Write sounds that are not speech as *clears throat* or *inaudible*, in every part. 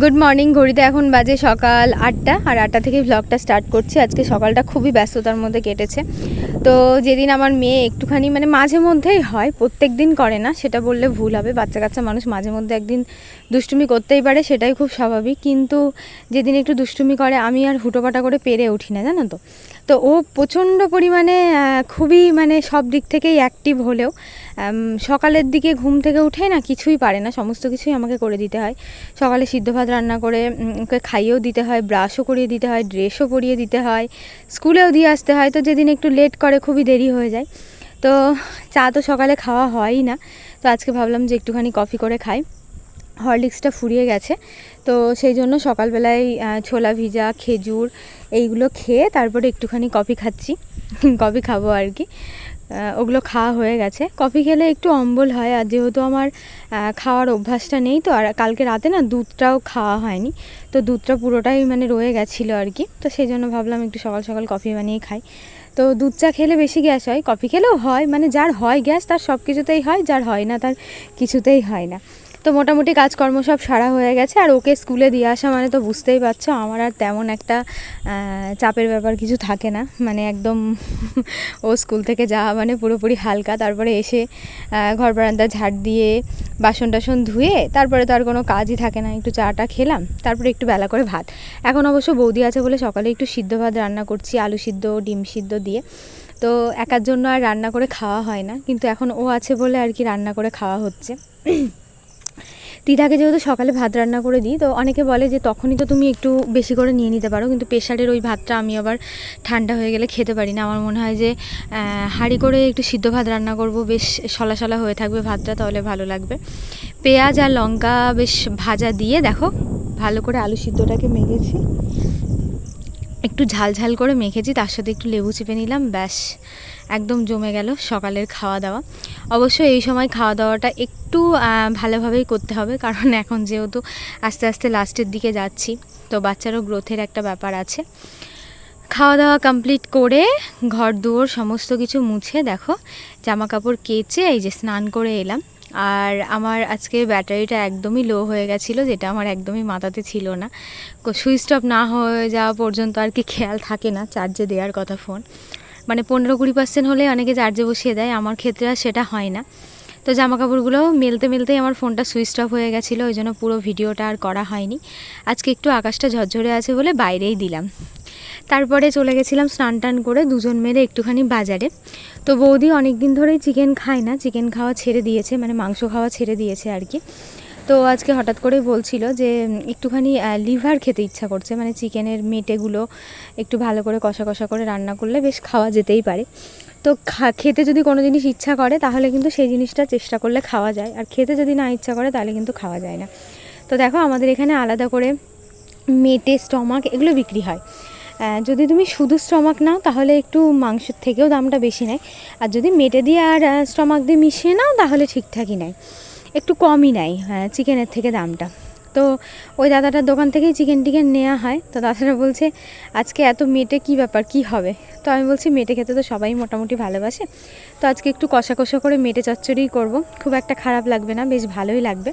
Good morning ঘড়িতে এখন বাজে সকাল আটটা, আর আটটা থেকে ব্লগটা স্টার্ট করছি। আজকে সকালটা খুবই ব্যস্ততার মধ্যে কেটেছে। তো যেদিন আমার মেয়ে একটুখানি মানে মাঝে মধ্যেই হয়, প্রত্যেক দিন করে না, সেটা বললে ভুল হবে। বাচ্চা কাচ্চা মানুষ মাঝে মধ্যে একদিন দুষ্টুমি করতেই পারে, সেটাই খুব স্বাভাবিক। কিন্তু যেদিন একটু দুষ্টুমি করে, আমি আর হুটোপাটা করে পেরে উঠি না, জানো তো? তো ও প্রচণ্ড পরিমাণে খুবই মানে সব দিক থেকেই অ্যাক্টিভ হলেও সকালের দিকে ঘুম থেকে উঠে না কিছুই পারে না, সমস্ত কিছুই আমাকে করে দিতে হয়। সকালে সিদ্ধ ভাত রান্না করে ওকে খাইয়েও দিতে হয় ব্রাশও করিয়ে দিতে হয় ড্রেসও পরিয়ে দিতে হয়, স্কুলেও দিয়ে আসতে হয়, তো যেদিন একটু লেট করে খুবই দেরি হয়ে যায়। তো চা তো সকালে খাওয়া হয়ই না, তো আজকে ভাবলাম যে একটুখানি কফি করে খাই। হরলিক্সটা ফুরিয়ে গেছে, তো সেই জন্য সকালবেলায় ছোলা ভিজা, খেজুর, এইগুলো খেয়ে তারপরে একটুখানি কফি খাচ্ছি। *laughs* কফি খাব আর কি। ওগুলো খাওয়া হয়ে গেছে। কফি খেলে একটু অম্বল হয় আর যেহেতু আমার খাওয়ার অভ্যাসটা নেই তো, আর কালকে রাতে না দুধটাও খাওয়া হয়নি। তো দুধটা পুরোটাই মানে রয়ে গেছিল আর কি। তো সেই জন্য ভাবলাম একটু সকাল সকাল কফি বানিয়ে খাই। তো দুধ চা খেলে বেশি গ্যাস হয়। কফি খেলেও হয় মানে যার হয় গ্যাস তার সব কিছুতেই হয়, যার হয় না তার কিছুতেই হয় না। তো মোটামুটি কাজকর্ম সব সারা হয়ে গেছে, আর ওকে স্কুলে দিয়ে আসা মানে তো বুঝতেই পারছ, আমার আর তেমন একটা চাপের ব্যাপার কিছু থাকে না। মানে একদম *laughs* ও স্কুল থেকে যাওয়া মানে পুরোপুরি হালকা, তারপরে এসে ঘর বারান্দা ঝাড় দিয়ে বাসন টাসন ধুয়ে, তারপরে তো আর কোনো কাজই থাকে না, একটু চাটা খেলাম, তারপরে একটু বেলা করে ভাত। এখন অবশ্য বৌদি আছে বলে সকালে একটু সিদ্ধ ভাত রান্না করছি, আলু সিদ্ধ, ডিম সিদ্ধ দিয়ে। তো একার জন্য আর রান্না করে খাওয়া হয় না, কিন্তু এখন ও আছে বলে আর কি রান্না করে খাওয়া হচ্ছে। দিদাকে যেহেতু সকালে ভাত রান্না করে দিই, তো অনেকে বলে যে তখনই তো তুমি একটু বেশি করে নিয়ে নিতে পারো, কিন্তু প্রেশারের ওই ভাতটা আমি আবার ঠান্ডা হয়ে গেলে খেতে পারি না। আমার মনে হয় যে হাঁড়ি করে একটু সিদ্ধ ভাত রান্না করব, বেশ সলা সলা হয়ে থাকবে ভাতটা, তাহলে ভালো লাগবে। পেঁয়াজ আর লঙ্কা বেশ ভাজা দিয়ে দেখো, ভালো করে আলু সিদ্ধটাকে মেখেছি। একটু ঝাল ঝাল করে মেখেছি, তার সাথে একটু লেবু চিপে নিলাম, ব্যাস। একদম জমে গেল সকালের খাওয়া দাওয়া অবশ্য এই সময় খাওয়া দাওয়াটা একটু ভালোভাবেই করতে হবে, কারণ এখন যেহেতু আস্তে আস্তে লাস্টের দিকে যাচ্ছি, তো বাচ্চারও গ্রোথের একটা ব্যাপার আছে। খাওয়া দাওয়া কমপ্লিট করে ঘর দুয়ার সমস্ত কিছু মুছে দেখো জামা কাপড় কেচে এই যে স্নান করে এলাম। আর আমার আজকে ব্যাটারিটা একদমই লো হয়ে গেছিল, যেটা আমার একদমই মাথাতে ছিল না। সুইচ অফ না হয়ে যাওয়া পর্যন্ত আর কি খেয়াল থাকে না চার্জে দেওয়ার কথা ফোন মানে পনেরো কুড়ি পার্সেন্ট হলে অনেকে চার্জে বসিয়ে দেয়, আমার ক্ষেত্রে আর সেটা হয় না। তো জামা কাপড়গুলো মেলতে মেলতেই আমার ফোনটা সুইচ অফ হয়ে গেছিল, ওই জন্য পুরো ভিডিওটা আর করা হয়নি। আজকে একটু আকাশটা ঝরঝরে আছে বলে বাইরেই দিলাম। তারপরে চলে গেছিলাম স্নান টান করে দুজন মিলে একটুখানি বাজারে। তো বৌদি অনেক দিন ধরেই চিকেন খায় না চিকেন খাওয়া ছেড়ে দিয়েছে মানে মাংস খাওয়া ছেড়ে দিয়েছে আর কি। তো আজকে হঠাৎ করেই বলছিল যে একটুখানি লিভার খেতে ইচ্ছা করছে। মানে চিকেনের মেটেগুলো একটু ভালো করে কষা কষা করে রান্না করলে বেশ খাওয়া যেতেই পারে। তো খেতে যদি কোনো জিনিস ইচ্ছা করে, তাহলে কিন্তু সেই জিনিসটা চেষ্টা করলে খাওয়া যায়। আর খেতে যদি না ইচ্ছা করে, তাহলে কিন্তু খাওয়া যায় না। তো দেখো, আমাদের এখানে আলাদা করে মেটে, স্টমাক এগুলো বিক্রি হয়। যদি তুমি শুধু স্টমাক নাও, তাহলে একটু মাংসের থেকেও দামটা বেশি নেয়। আর যদি মেটে দিয়ে আর স্টমাক দিয়ে মিশিয়ে নাও, তাহলে ঠিকঠাকই নেয়। একটু কমই নেয় হ্যাঁ চিকেনের থেকে দামটা। তো ওই দাদাটার দোকান থেকেই চিকেন টিকেন নেওয়া হয়। তো দাদাটা বলছে, আজকে এত মেটে কি ব্যাপার, কি হবে? তো আমি বলছি, মেটে খেতে তো সবাই মোটামুটি ভালোবাসে। তো আজকে একটু কষা কষা করে মেটে চচ্চড়িই করব। খুব একটা খারাপ লাগবে না, বেশ ভালোই লাগবে।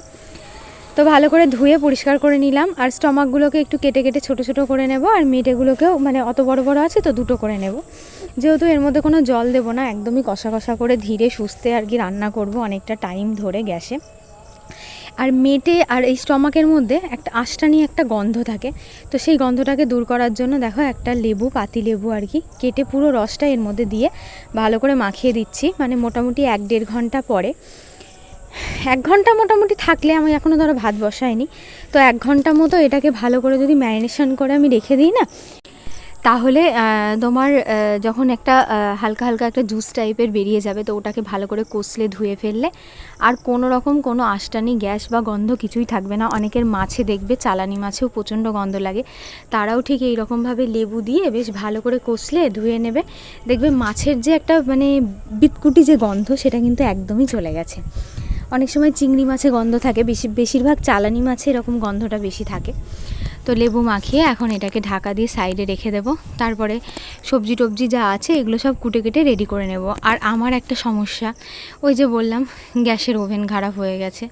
তো ভালো করে ধুয়ে পরিষ্কার করে নিলাম। আর স্টমাকগুলোকে একটু কেটে কেটে ছোট ছোট করে নেব, আর মেটেগুলোকেও মানে অত বড় বড় আছে তো দুটো করে নেব। যেহেতু এর মধ্যে কোনো জল দেবো না, একদমই কষা কষা করে ধীরে সুস্থে আর কি রান্না করব অনেকটা টাইম ধরে গ্যাসে। আর মেটে আর এই স্টমাকের মধ্যে একটা আষ্টানি একটা গন্ধ থাকে, তো সেই গন্ধটাকে দূর করার জন্য দেখো একটা লেবু, পাতি লেবু আর কি কেটে পুরো রসটা এর মধ্যে দিয়ে ভালো করে মাখিয়ে দিচ্ছি মানে মোটামুটি এক দেড় ঘণ্টা পরে। এক ঘণ্টা মোটামুটি থাকলে আমি এখনও ধরো ভাত বসাইনি। তো এক ঘণ্টা মতো এটাকে ভালো করে যদি ম্যারিনেশন করে আমি রেখে দিই না, তাহলে তোমার যখন একটা হালকা হালকা একটা জুস টাইপের বেরিয়ে যাবে, তো ওটাকে ভালো করে কষলে, ধুয়ে ফেললে আর কোনো রকম কোনো আষ্টানি গ্যাস বা গন্ধ কিছুই থাকবে না। অনেকের মাছে দেখবে, চালানি মাছেও প্রচণ্ড গন্ধ লাগে। তারাও ঠিক এই রকমভাবে লেবু দিয়ে বেশ ভালো করে কষলে, ধুয়ে নেবে। দেখবে মাছের যে একটা মানে বিটকুটি যে গন্ধ, সেটা কিন্তু একদমই চলে গেছে। অনেক সময় চিংড়ি মাছে গন্ধ থাকে, বেশি, বেশিরভাগ চালানি মাছে এরকম গন্ধটা বেশি থাকে। তো লেবু মাখিয়ে এখন এটাকে ঢাকা দিয়ে সাইডে রেখে দেবো। তারপরে সবজি টবজি যা আছে এগুলো সব কুটে কেটে রেডি করে নেব। আর আমার একটা সমস্যা, ওই যে বললাম, গ্যাসের ওভেন খারাপ হয়ে গেছে।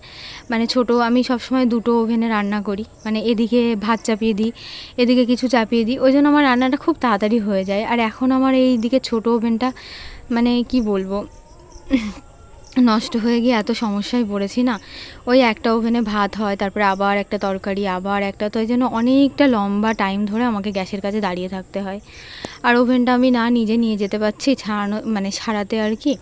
মানে ছোট, আমি সবসময় দুটো ওভেনে রান্না করি। মানে এদিকে ভাত চাপিয়ে দিই, এদিকে কিছু চাপিয়ে দিই। ওই জন্য আমার রান্নাটা খুব তাড়াতাড়ি হয়ে যায়। আর এখন আমার এই দিকে ছোটো ওভেনটা মানে কি বলব নষ্ট হয়ে গিয়ে এত সমস্যায় পড়েছি না। ওই একটা ওভেনে ভাত হয়, তারপরে আবার একটা তরকারি, আবার একটা, তো এই জন্য অনেকটা লম্বা টাইম ধরে আমাকে গ্যাসের কাছে দাঁড়িয়ে থাকতে হয়। আর ওভেনটা আমি না নিজে নিয়ে যেতে পারছি, ছাড়ানো মানে সারাতে আর কি।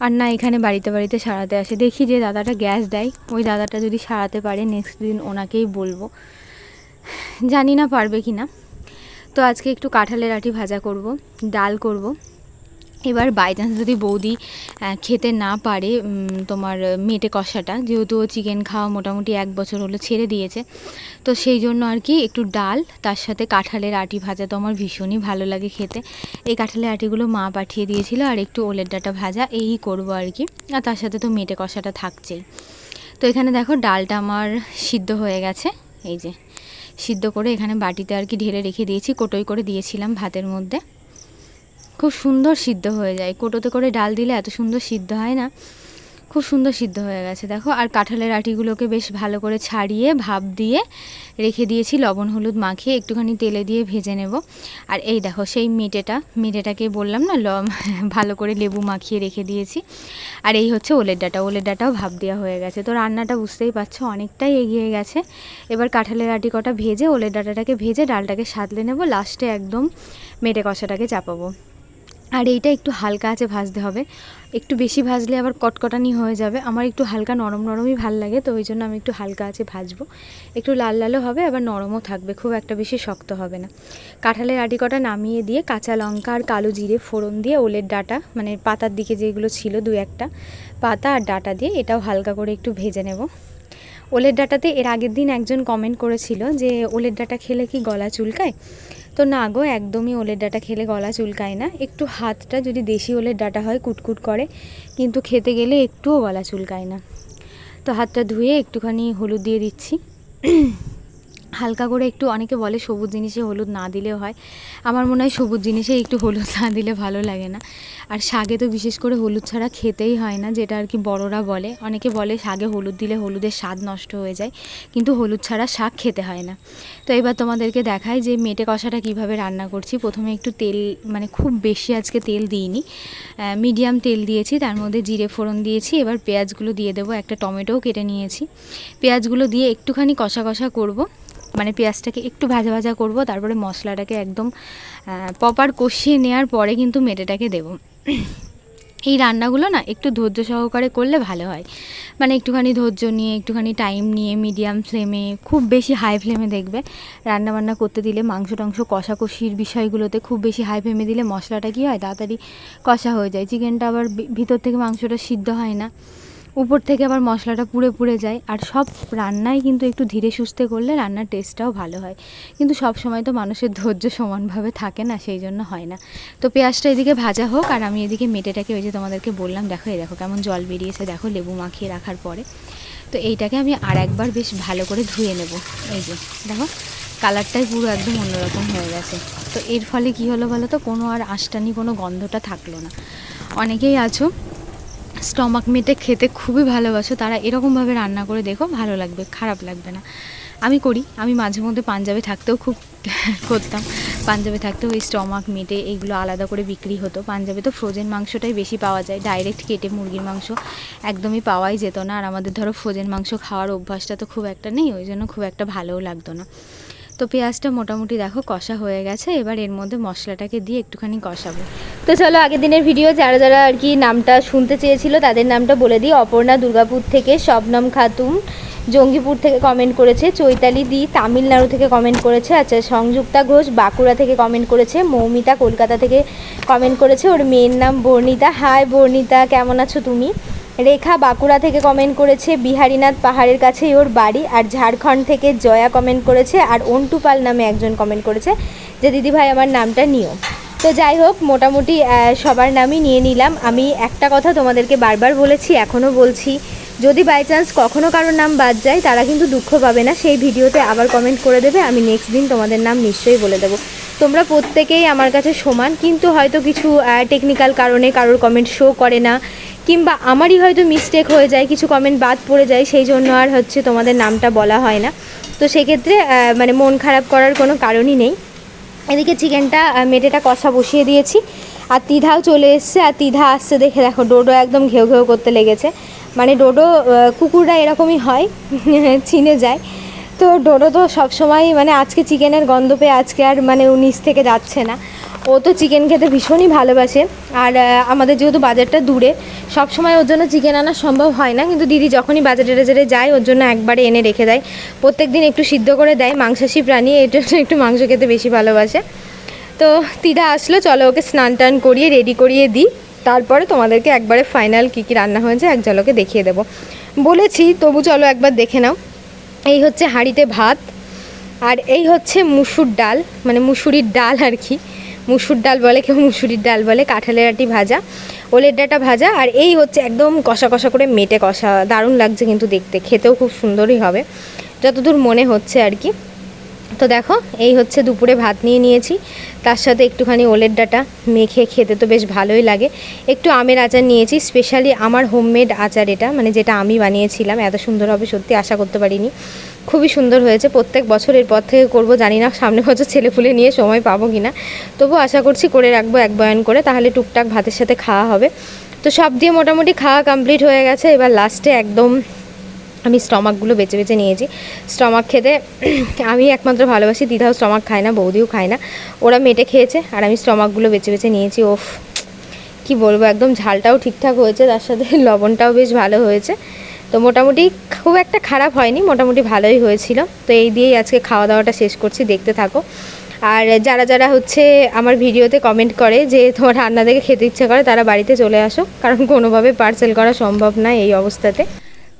আর না এখানে বাড়িতে বাড়িতে সারাতে আসে। দেখি যে দাদাটা গ্যাস দেয়, ওই দাদাটা যদি সারাতে পারে নেক্সট দিন ওনাকেই বলব। জানি না পারবে কি না তো আজকে একটু কাঁঠালের আটি ভাজা করব, ডাল করব। এবার বাই চান্স যদি বৌদি খেতে না পারে তোমার মেটে কষাটা, যেহেতু ও চিকেন খাওয়া মোটামুটি এক বছর হলো ছেড়ে দিয়েছে, তো সেই জন্য আর কি একটু ডাল, তার সাথে কাঁঠালের আটি ভাজা তো আমার ভীষণই ভালো লাগে খেতে। এই কাঁঠালের আটিগুলো মা পাঠিয়ে দিয়েছিল আর একটু ওলের ডাটা ভাজা, এই করব আর কি। আর তার সাথে তো মেটে কষাটা থাকছেই। তো এখানে দেখো ডালটা আমার সিদ্ধ হয়ে গেছে, এই যে। সিদ্ধ করে এখানে বাটিতে আর কি ঢেলে রেখে দিয়েছি, কোটোই করে দিয়েছিলাম ভাতের মধ্যে। খুব সুন্দর সিদ্ধ হয়ে যায়। কোটোতে করে ডাল দিলে এত সুন্দর সিদ্ধ হয় না। খুব সুন্দর সিদ্ধ হয়ে গেছে, দেখো। আর কাঁঠালের আটিগুলোকে বেশ ভালো করে ছাড়িয়ে, ভাপ দিয়ে রেখে দিয়েছি, লবণ, হলুদ মাখিয়ে একটুখানি তেলে দিয়ে ভেজে নেব। আর এই দেখো, সেই মেটেটা, মেটেটাকে বললাম না ল ভালো করে লেবু মাখিয়ে রেখে দিয়েছি। আর এই হচ্ছে ওলের ডাটা, ওলের ডাটাও ভাপ দেওয়া হয়ে গেছে। তো রান্নাটা বুঝতেই পারছ, অনেকটাই এগিয়ে গেছে। এবার কাঁঠালের আটি কটা ভেজে, ওলের ডাটাটাকে ভেজে ডালটাকে সাদলে নেব, লাস্টে একদম মেটে কষাটাকে চাপাবো। আর এইটা একটু হালকা আছে ভাজতে হবে। একটু বেশি ভাজলে আবার কটকটানি হয়ে যাবে। আমার একটু হালকা নরম নরমই ভালো লাগে, তো ওই জন্য আমি একটু হালকা আছে ভাজবো। একটু লাল লালও হবে, আবার নরমও থাকবে, খুব একটা বেশি শক্ত হবে না। কাঁঠালের আটি কটা নামিয়ে দিয়ে কাঁচা লঙ্কা আর কালো জিরে ফোড়ন দিয়ে ওলের ডাটা মানে পাতার দিকে যেগুলো ছিল দু একটা পাতা আর ডাটা দিয়ে এটাও হালকা করে একটু ভেজে নেব। ওলের ডাটাতে এর আগের দিন একজন কমেন্ট করেছিল যে, ওলের ডাটা খেলে কি গলা চুলকায়? তো না গো, একদমই ওলের ডাটা খেলে গলা চুলকায় না। একটু হাতটা যদি দেশি ওলের ডাটা হয়, কুটকুট করে, কিন্তু খেতে গেলে একটুও গলা চুলকায় না। তো হাতটা ধুয়ে একটুখানি হলুদ দিয়ে দিচ্ছি। হালকা করে একটু অনেকে বলে সবুজ জিনিসে হলুদ না দিলেও হয়। আমার মনে হয় সবুজ জিনিসে একটু হলুদ না দিলে ভালো লাগে না। আর শাকে তো বিশেষ করে হলুদ ছাড়া খেতেই হয় না, যেটা আর কি বড়রা বলে। অনেকে বলে শাকে হলুদ দিলে হলুদের স্বাদ নষ্ট হয়ে যায়, কিন্তু হলুদ ছাড়া শাক খেতে হয় না। তো এবার তোমাদেরকে দেখাই যে মেটে কষাটা কীভাবে রান্না করছি। প্রথমে একটু তেল মানে খুব বেশি আজকে তেল দিইনি। মিডিয়াম তেল দিয়েছি, তার মধ্যে জিরে ফোড়ন দিয়েছি, এবার পেঁয়াজগুলো দিয়ে দেবো। একটা টমেটোও কেটে নিয়েছি। পেঁয়াজগুলো দিয়ে একটুখানি কষা কষা করব। মানে পেঁয়াজটাকে একটু ভাজা ভাজা করব, তারপরে মশলাটাকে একদম প্রপার কষিয়ে নেওয়ার পরে কিন্তু মেটেটাকে দেবো। এই রান্নাগুলো না একটু ধৈর্য সহকারে করলে ভালো হয়। মানে একটুখানি ধৈর্য নিয়ে, একটুখানি টাইম নিয়ে মিডিয়াম ফ্লেমে খুব বেশি হাই ফ্লেমে দেখবে। রান্না বান্না করতে দিলে মাংস টাংস কষাকষির বিষয়গুলোতে খুব বেশি হাই ফ্লেমে দিলে মশলাটা কী হয়? তাড়াতাড়ি কষা হয়ে যায়। চিকেনটা আবার ভিতর থেকে মাংসটা সিদ্ধ হয় না। উপর থেকে আবার মশলাটা পুড়ে পুড়ে যায়। আর সব রান্নাই কিন্তু একটু ধীরে সুস্থে করলে রান্নার টেস্টটাও ভালো হয়। কিন্তু সব সময় তো মানুষের ধৈর্য সমানভাবে থাকে না, সেই জন্য হয় না। তো পেঁয়াজটা এদিকে ভাজা হোক, আর আমি এদিকে মেটেটাকে ওই যে তোমাদেরকে বললাম, দেখো এই দেখো কেমন জল বেরিয়েছে, দেখো লেবু মাখিয়ে রাখার পরে। তো এইটাকে আমি আর একবার বেশ ভালো করে ধুয়ে নেব। এই যে, দেখো, কালারটাই পুরো একদম অন্যরকম হয়ে গেছে। তো এর ফলে কি হলো বলো তো, কোনো আর আঁশটানি কোনো গন্ধটা থাকল না। অনেকেই আছো স্টমাক মেটে খেতে খুবই ভালোবাসো। তারা এরকমভাবে রান্না করে দেখো ভালো লাগবে, খারাপ লাগবে না। আমি করি, আমি মাঝে মধ্যে পাঞ্জাবে থাকতেও খুব *laughs* করতাম। পাঞ্জাবে থাকতেও ওই স্টমাক মেটে এইগুলো আলাদা করে বিক্রি হতো। পাঞ্জাবে তো ফ্রোজেন মাংসটাই বেশি পাওয়া যায় ডাইরেক্ট কেটে মুরগির মাংস একদমই পাওয়াই যেত না। আর আমাদের ধরো ফ্রোজেন মাংস খাওয়ার অভ্যাসটা তো খুব একটা নেই, ওই জন্য খুব একটা ভালোও লাগতো না। তো পেঁয়াজটা মোটামুটি দেখো কষা হয়ে গেছে, এবার এর মধ্যে মশলাটাকে দিয়ে একটুখানি কষাবো। তো চলো আগের দিনের ভিডিও যারা যারা আর কি নামটা শুনতে চেয়েছিল তাদের নামটা বলে দিই। অপর্ণা দুর্গাপুর থেকে শবনম খাতুন জঙ্গিপুর থেকে কমেন্ট করেছে, চৈতালি দি তামিলনাড়ু থেকে কমেন্ট করেছে আচ্ছা সংযুক্তা ঘোষ বাঁকুড়া থেকে কমেন্ট করেছে, মৌমিতা কলকাতা থেকে কমেন্ট করেছে, ওর মেয়ের নাম বর্ণিতা। হাই বর্ণিতা, কেমন আছো তুমি? রেখা বাঁকুড়া থেকে কমেন্ট করেছে, বিহারীনাথ পাহাড়ের কাছেই ওর বাড়ি আর ঝাড়খণ্ড থেকে জয়া কমেন্ট করেছে আর অন্টু পাল নামে একজন কমেন্ট করেছে, যে দিদি ভাই আমার নামটা নিও। তো যাই হোক, মোটামুটি সবার নামই নিয়ে নিলাম। আমি একটা কথা তোমাদেরকে বারবার বলেছি, এখনও বলছি, যদি বাই চান্স কখনও কারোর নাম বাদ যায়, তারা কিন্তু দুঃখ পাবে না। সেই ভিডিওতে আবার কমেন্ট করে দেবে, আমি নেক্সট দিন তোমাদের নাম নিশ্চয়ই বলে দেবো। তোমরা প্রত্যেকেই আমার কাছে সমান, কিন্তু হয়তো কিছু টেকনিক্যাল কারণে কারোর কমেন্ট শো করে না। কিংবা আমারই হয়তো মিস্টেক হয়ে যায়, কিছু কমেন্ট বাদ পড়ে যায়, সেই জন্য আর হচ্ছে তোমাদের নামটা বলা হয় না। তো সেক্ষেত্রে মানে মন খারাপ করার কোনো কারণই নেই। এদিকে চিকেনটা মেটেটা কষা বসিয়ে দিয়েছি। আর তিধাও চলে এসছে, আর তিধা আসছে দেখে দেখো, ডোডো একদম ঘেউ ঘেউ করতে লেগেছে। মানে ডোডো কুকুররা এরকমই হয়, *laughs* চিনে যায়। তো ডোডো তো সবসময় মানে আজকে চিকেনের গন্ধ পেয়ে আজকে আর মানে নিচ থেকে যাচ্ছে না। ও তো চিকেন খেতে ভীষণই ভালোবাসে। আর আমাদের যেহেতু বাজারটা দূরে, সব সময় ওর জন্য চিকেন আনা সম্ভব হয় না। কিন্তু দিদি যখনই বাজারে টাজারে যায়, ওর জন্য একবারে এনে রেখে দেয়। প্রত্যেক দিন একটু সিদ্ধ করে দেয়। মাংসাশী প্রাণী এটা একটু মাংস খেতে বেশি ভালোবাসে। তো তিদা আসলো, চলো ওকে স্নান টান করিয়ে রেডি করিয়ে দিই। তারপরে তোমাদেরকে একবারে ফাইনাল কী কী রান্না হয়েছে, এক ঝলকে দেখিয়ে দেবো। বলেছি, তবু চলো একবার দেখে নাও। এই হচ্ছে হাঁড়িতে ভাত, আর এই হচ্ছে মুসুর ডাল মানে মুসুরির ডাল আর কি। মুসুর ডাল বলে, কেউ মুসুরির ডাল বলে, কাঁঠালের আটি ভাজা, ওলের ডাটা ভাজা, আর এই হচ্ছে একদম কষা কষা করে মেটে কষা। দারুণ লাগছে কিন্তু দেখতে, খেতেও খুব সুন্দরই হবে, যতদূর মনে হচ্ছে আর কি। তো দেখো, এই হচ্ছে দুপুরে ভাত নিয়ে নিয়েছি, তার সাথে একটুখানি ওলের ডাটা মেখে খেতে তো বেশ ভালোই লাগে। একটু আমের আচার নিয়েছি স্পেশালি আমার হোমমেড আচার এটা মানে যেটা আমি বানিয়েছিলাম, এত সুন্দর হবে সত্যি আশা করতে পারিনি। খুবই সুন্দর হয়েছে। প্রত্যেক বছর এরপর থেকে করব, জানি না সামনে বছর ছেলেপুলে নিয়ে সময় পাবো কি না তবু আশা করছি করে রাখব এক বয়ান করে, তাহলে টুকটাক ভাতের সাথে খাওয়া হবে। তো সব দিয়ে মোটামুটি খাওয়া কমপ্লিট হয়ে গেছে। এবার লাস্টে একদম আমি স্টমাকগুলো বেছে বেছে নিয়েছি। স্টমাক খেতে *clears throat* আমি একমাত্র ভালোবাসি, দিদাও স্টমাক খায় না, বৌদিও খায় না। ওরা মেটে খেয়েছে, আর আমি স্টমাকগুলো বেছে বেছে নিয়েছি। ওফ, কি বলব, একদম ঝালটাও ঠিকঠাক হয়েছে, তার সাথে *laughs* লবণটাও বেশ ভালো হয়েছে। তো মোটামুটি খুব একটা খারাপ হয়নি, মোটামুটি ভালোই হয়েছিল। তো এই দিয়েই আজকে খাওয়া দাওয়াটা শেষ করছি, দেখতে থাকো। আর যারা যারা হচ্ছে আমার ভিডিওতে কমেন্ট করে যে তোমার রান্না দেখে খেতে ইচ্ছে করে, তারা বাড়িতে চলে আসো, কারণ কোনোভাবে পার্সেল করা সম্ভব না এই অবস্থাতে।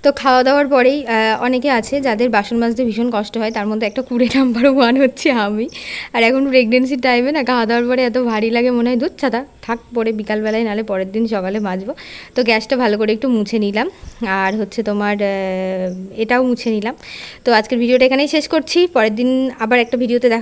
তো খাওয়া দাওয়ার পরেই অনেকে আছে যাদের বাসন মাজতে ভীষণ কষ্ট হয়, তার মধ্যে একটা কুড়ে নাম্বার ওয়ান হচ্ছে আমি। আর এখন প্রেগনেন্সির টাইমে না খাওয়া দাওয়ার পরে এত ভারী লাগে মনে হয় দুধ ছাতা, থাক, পরে বিকালবেলায় নালে পরের দিন সকালে মাজবো। তো গ্যাসটা ভালো করে একটু মুছে নিলাম। আর হচ্ছে তোমার এটাও মুছে নিলাম। তো আজকের ভিডিওটা এখানেই শেষ করছি। পরের দিন আবার একটা ভিডিওতে দেখা